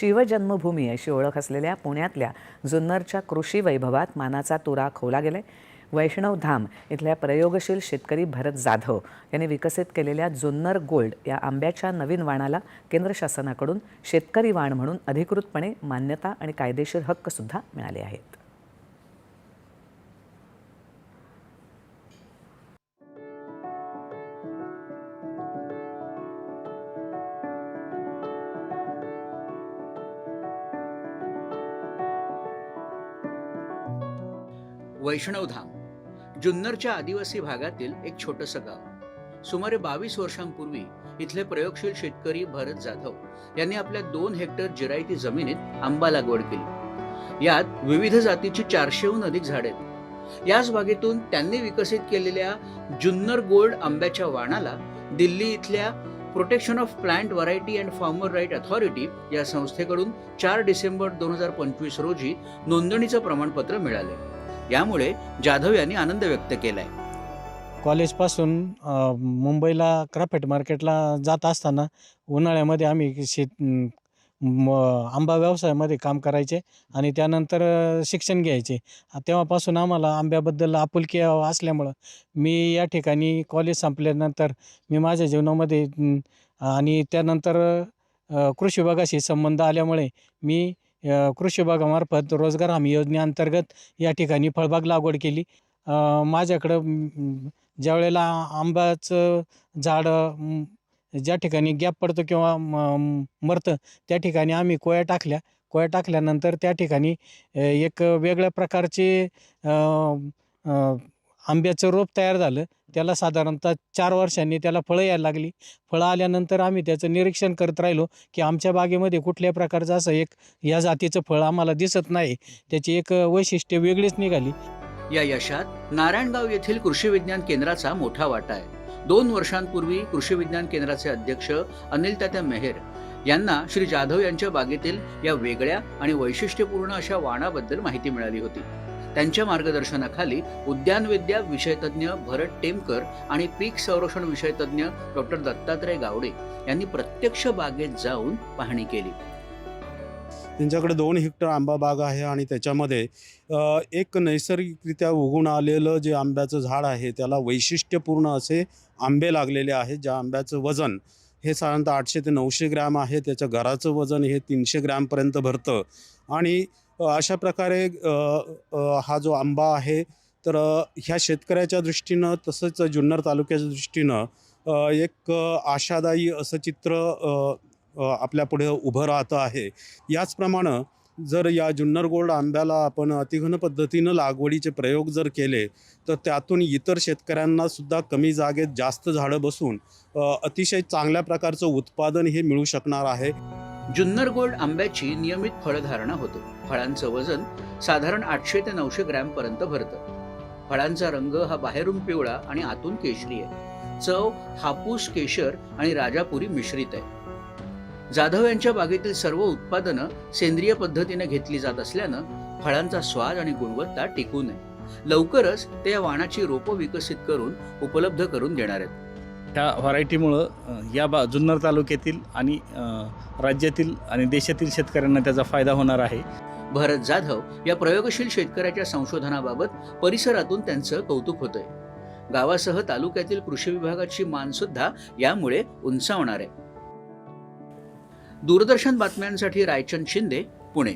शिवजन्मभूमी अशी ओळख असलेल्या पुण्यातल्या जुन्नरच्या कृषी वैभवात मानाचा तुरा खोवला गेलाय. वैष्णव धाम इथल्या प्रयोगशील शेतकरी भरत जाधव यांनी विकसित केलेल्या जुन्नर गोल्ड या आंब्याच्या नवीन वाणाला केंद्र शासनाकडून शेतकरी वाण म्हणून अधिकृतपणे मान्यता आणि कायदेशीर हक्कसुद्धा मिळाले आहेत. वैष्णवधाम जुन्नरच्या आदिवासी भागातील एक छोटंसं गाव. सुमारे बावीस वर्षांपूर्वी इथले प्रयोगशील शेतकरी भरत जाधव यांनी आपल्या दोन हेक्टर जिरायती जमिनीत आंबा लागवड केली. यात विविध जातीची चारशेहून अधिक झाडे आहेत. याच बागेतून त्यांनी विकसित केलेल्या जुन्नर गोल्ड आंब्याच्या वाणाला दिल्ली इथल्या Protection of Plant Variety and Farmer Right Authority या संस्थेकडून चार डिसेंबर दोन हजार पंचवीस रोजी नोंदणीचं प्रमाणपत्र मिळाले. यामुळे जाधव यांनी आनंद व्यक्त केलाय. कॉलेजपासून मुंबईला क्राफेट मार्केटला जात असताना उन्हाळ्यामध्ये आम्ही शेत म, आंबा व्यवसायामध्ये काम करायचे आणि त्यानंतर शिक्षण घ्यायचे. तेव्हापासून आम्हाला आंब्याबद्दल आपुलकी असल्यामुळं मी या ठिकाणी कॉलेज संपल्यानंतर मी माझ्या जीवनामध्ये आणि त्यानंतर कृषी विभागाशी संबंध आल्यामुळे मी कृषी विभागामार्फत रोजगार हमी योजनेअंतर्गत या ठिकाणी फळबाग लागवड केली. माझ्याकडं ज्यावेळेला आंब्याचं झाड ज्या ठिकाणी गॅप पडतो किंवा म- मरतं त्या ठिकाणी आम्ही कोया टाकल्या. कोया टाकल्यानंतर त्या ठिकाणी एक वेगळ्या प्रकारचे आंब्याचं रोप तयार झालं. त्याला साधारणतः चार वर्षांनी त्याला फळं यायला लागली. फळं आल्यानंतर आम्ही त्याचं निरीक्षण करत राहिलो की आमच्या बागेमध्ये कुठल्या प्रकारचं असं एक या जातीचं फळ आम्हाला दिसत नाही. त्याची एक वैशिष्ट्य वेगळीच निघाली. या यशात नारायणगाव येथील कृषी विज्ञान केंद्राचा मोठा वाटा आहे. दोन वर्षांपूर्वी कृषी विज्ञान केंद्राचे अध्यक्ष अनिल तात्या मेहेर यांना श्री जाधव यांच्या बागेतील या वेगळ्या आणि वैशिष्ट्यपूर्ण अशा वाणाबद्दल माहिती मिळाली होती. त्यांच्या मार्गदर्शनाखाली उद्यानविद्या विषयतज्ञ भरत टेमकर आणि पीक संरक्षण विषयतज्ञ डॉक्टर दत्तात्रय गावडे यांनी प्रत्यक्ष बागेत जाऊन पाहणी केली. त्यांच्याकडे दोन हेक्टर आंबा बाग आहे आणि त्याच्यामध्ये एक नैसर्गिकरित्या उगून आलेलं जे आंब्याचं झाड आहे त्याला वैशिष्ट्यपूर्ण असे आंबे लागलेले आहेत ज्या आंब्याचं वजन हे साधारणतः आठशे ते नऊशे ग्रॅम आहे त्याच्या घराचं वजन हे तीनशे ग्रॅमपर्यंत भरतं. आणि अशा प्रकारे हा जो आंबा आहे तर ह्या शेतकऱ्याच्या दृष्टीनं तसंच जुन्नर तालुक्याच्या दृष्टीनं एक आशादायी असं चित्र आपल्या अ, आपल्यापुढे उभं राहतं आहे. याचप्रमाणे जर या जुन्नर गोल्ड आंब्याला आपण अतिघन पद्धतीनं लागवडीचे प्रयोग जर केले तर त्यातून इतर शेतकऱ्यांना सुद्धा कमी जागेत जास्त झाडं बसून अतिशय चांगल्या प्रकारचं उत्पादन हे मिळू शकणार आहे. जुन्नर गोल्ड आंब्याची नियमित फळधारणा होते. फळांचं वजन साधारण आठशे ते नऊशे ग्रॅमपर्यंत भरतं. फळांचा रंग हा बाहेरून पिवळा आणि आतून केशरी आहे. चव हापूस केशर आणि राजापुरी मिश्रित आहे. जाधव यांच्या बागेतील सर्व उत्पादनं सेंद्रिय पद्धतीने घेतली जात असल्यानं फळांचा स्वाद आणि गुणवत्ता टिकून आहे. लवकरच ते या वाणाची रोपं विकसित करून उपलब्ध करून देणार आहेत. त्या व्हरायटीमुळं या बा जुन्नर तालुक्यातील आणि राज्यातील आणि देशातील शेतकऱ्यांना त्याचा फायदा होणार आहे. भरत जाधव या प्रयोगशील शेतकऱ्याच्या संशोधनाबाबत परिसरातून त्यांचं कौतुक होतंय. गावासह तालुक्यातील कृषी विभागाची मान सुद्धा यामुळे उंचावणार आहे. दूरदर्शन बातम्यांसाठी रायचंद शिंदे पुणे.